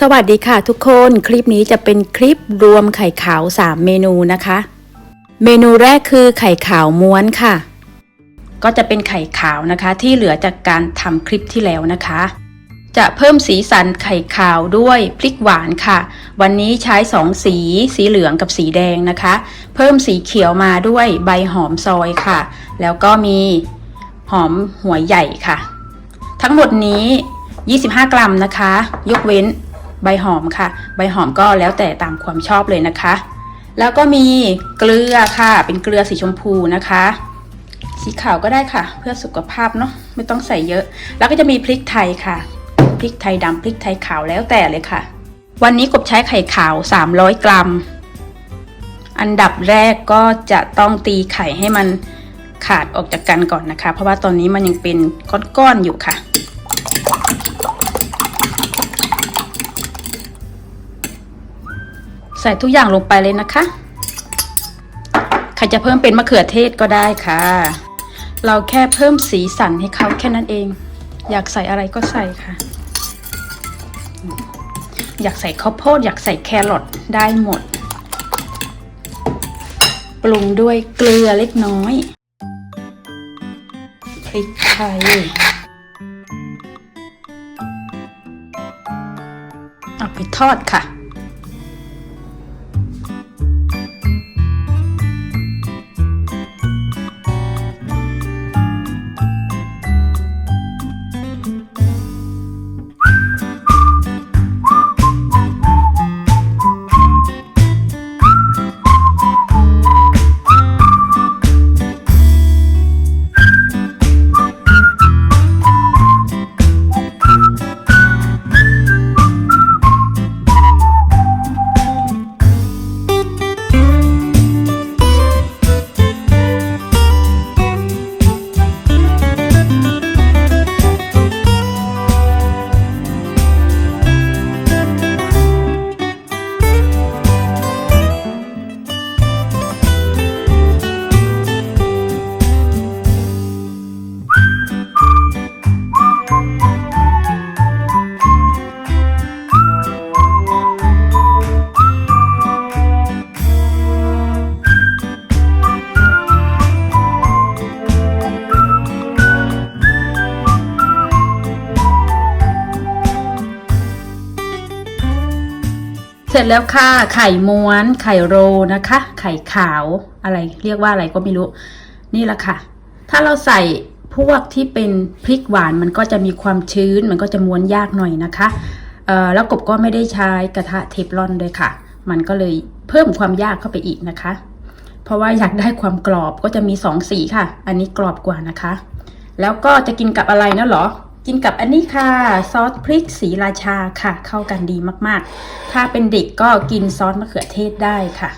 สวัสดีค่ะทุกคนคลิปนี้จะเป็นคลิปรวมไข่ขาว 3 เมนูนะคะ เมนูแรกคือไข่ขาวม้วนค่ะ ก็จะเป็นไข่ขาวนะคะ ที่เหลือจากการทำคลิปที่แล้วนะคะ จะเพิ่มสีสันไข่ขาวด้วยพริกหวานค่ะ วันนี้ใช้2สี สีเหลืองกับสีแดงนะคะ เพิ่มสีเขียวมาด้วยใบหอมซอยค่ะ แล้วก็มีหอมหัวใหญ่ค่ะ ทั้งหมดนี้ 25 กรัมนะคะ ยกเว้น ใบหอมค่ะ ใบหอมก็แล้วแต่ตามความชอบเลยนะคะ แล้วก็มีเกลือค่ะ เป็นเกลือสีชมพูนะคะ สีขาวก็ได้ค่ะ เพื่อสุขภาพเนาะไม่ต้องใส่เยอะ แล้วก็จะมีพริกไทยค่ะพริกไทยดำพริกไทยขาวแล้วแต่เลยค่ะ วันนี้กบใช้ไข่ขาว 300 กรัม อันดับแรกก็จะต้องตีไข่ให้มันขาดออกจากกันก่อนนะคะ เพราะว่าตอนนี้มันยังเป็นก้อนๆอยู่ค่ะ ใส่ทุกอย่างลงไปเลยนะคะ ใครจะเพิ่มเป็นมะเขือเทศก็ได้ค่ะ เราแค่เพิ่มสีสันให้เขาแค่นั้นเอง อยากใส่อะไรก็ใส่ค่ะ อยากใส่ข้าวโพดอยากใส่แครอทได้หมด ปรุงด้วยเกลือเล็กน้อย พริกไทยเอาไปทอดค่ะ เสร็จแล้วค่ะ ไข่ม้วน ไข่โรนะคะ ไข่ขาวอะไร เรียกว่าอะไรก็ไม่รู้ นี่แหละค่ะ ถ้าเราใส่พวกที่เป็นพริกหวานมันก็จะมีความชื้น มันก็จะม้วนยากหน่อยนะคะแล้วกบก็ไม่ได้ใช้กระทะเทฟลอนด้วยค่ะ มันก็เลยเพิ่มความยากเข้าไปอีกนะคะ เพราะว่าอยากได้ความกรอบก็จะมีสองสีค่ะ อันนี้กรอบกว่านะคะ แล้วก็จะกินกับอะไรนะหรอ กินกับอันนี้ค่ะ ซอสพริกสีราชาค่ะ เข้ากันดีมากๆ ถ้าเป็นเด็กก็กินซอสมะเขือเทศได้ค่ะ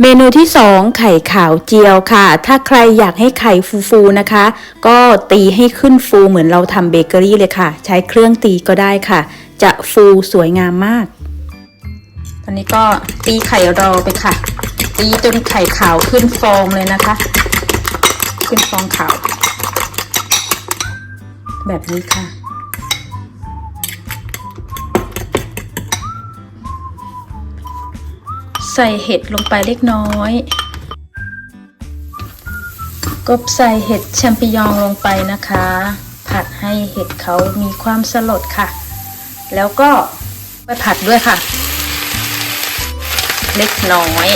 เมนูที่ 2 ไข่ขาวเจียวค่ะ ถ้าใครอยากให้ไข่ฟูๆนะคะ ก็ตีให้ขึ้นฟูเหมือนเราทำเบเกอรี่เลยค่ะ ใช้เครื่องตีก็ได้ค่ะ จะฟูสวยงามมาก ตอนนี้ก็ตีไข่รอไปค่ะ ตีจนไข่ขาวขึ้นฟองเลยนะคะ ขึ้นฟองขาว แบบนี้ค่ะ ใส่เห็ดลงไปเล็กน้อย กบใส่เห็ดแชมปิญองลงไปนะคะ ผัดให้เห็ดเขามีความสลดค่ะ แล้วก็ไปผัดด้วยค่ะ เล็กน้อย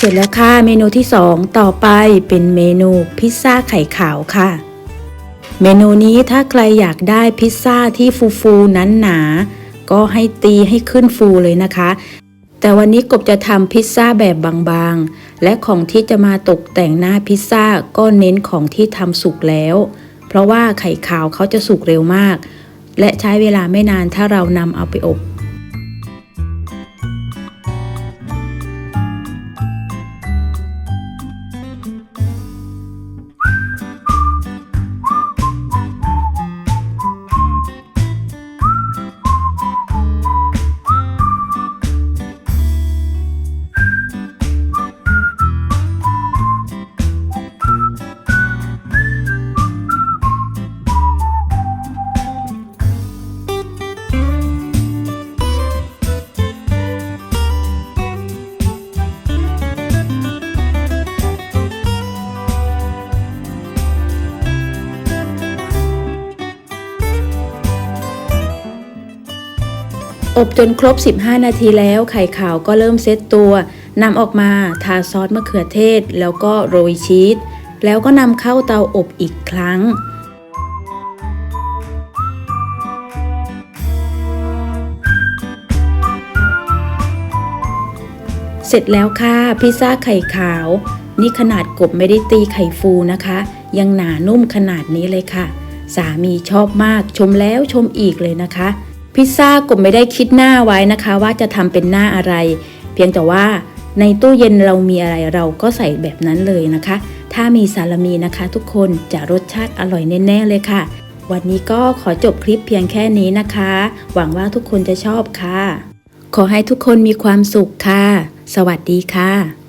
เสร็จแล้วค่ะเมนูที่ 2 ต่อไปเป็นเมนูพิซซ่าไข่ขาวค่ะ เมนูนี้ถ้าใครอยากได้พิซซ่าที่ฟูฟูๆนั้นหนา ก็ให้ตีให้ขึ้นฟูเลยนะคะ แต่วันนี้กบจะทำพิซซ่าแบบบางๆ และของที่จะมาตกแต่งหน้าพิซซ่าก็เน้นของที่ทำสุกแล้ว เพราะว่าไข่ขาวเขาจะสุกเร็วมาก และใช้เวลาไม่นานถ้าเรานำเอาไปอบ อบจนครบ 15 นาทีแล้วไข่ขาวก็เริ่มเซตตัวนำออกมาทาซอสมะเขือเทศ แล้วก็โรยชีสแล้วก็นำเข้าเตาอบอีกครั้ง เสร็จแล้วค่ะ พิซซ่าไข่ขาว นี่ขนาดกบไม่ได้ตีไข่ฟูนะคะ ยังหนานุ่มขนาดนี้เลยค่ะ สามีชอบมากชมแล้วชมอีกเลยนะคะ พิซซ่ากบไม่ได้คิดหน้าไว้นะคะ ว่าจะทำเป็นหน้าอะไร เพียงแต่ว่าในตู้เย็นเรามีอะไรเราก็ใส่แบบนั้นเลยนะคะ ถ้ามีซาลามีนะคะ ทุกคนจะรสชาติอร่อยแน่ๆเลยค่ะ วันนี้ก็ขอจบคลิปเพียงแค่นี้นะคะ หวังว่าทุกคนจะชอบค่ะ ขอให้ทุกคนมีความสุขค่ะ สวัสดีค่ะ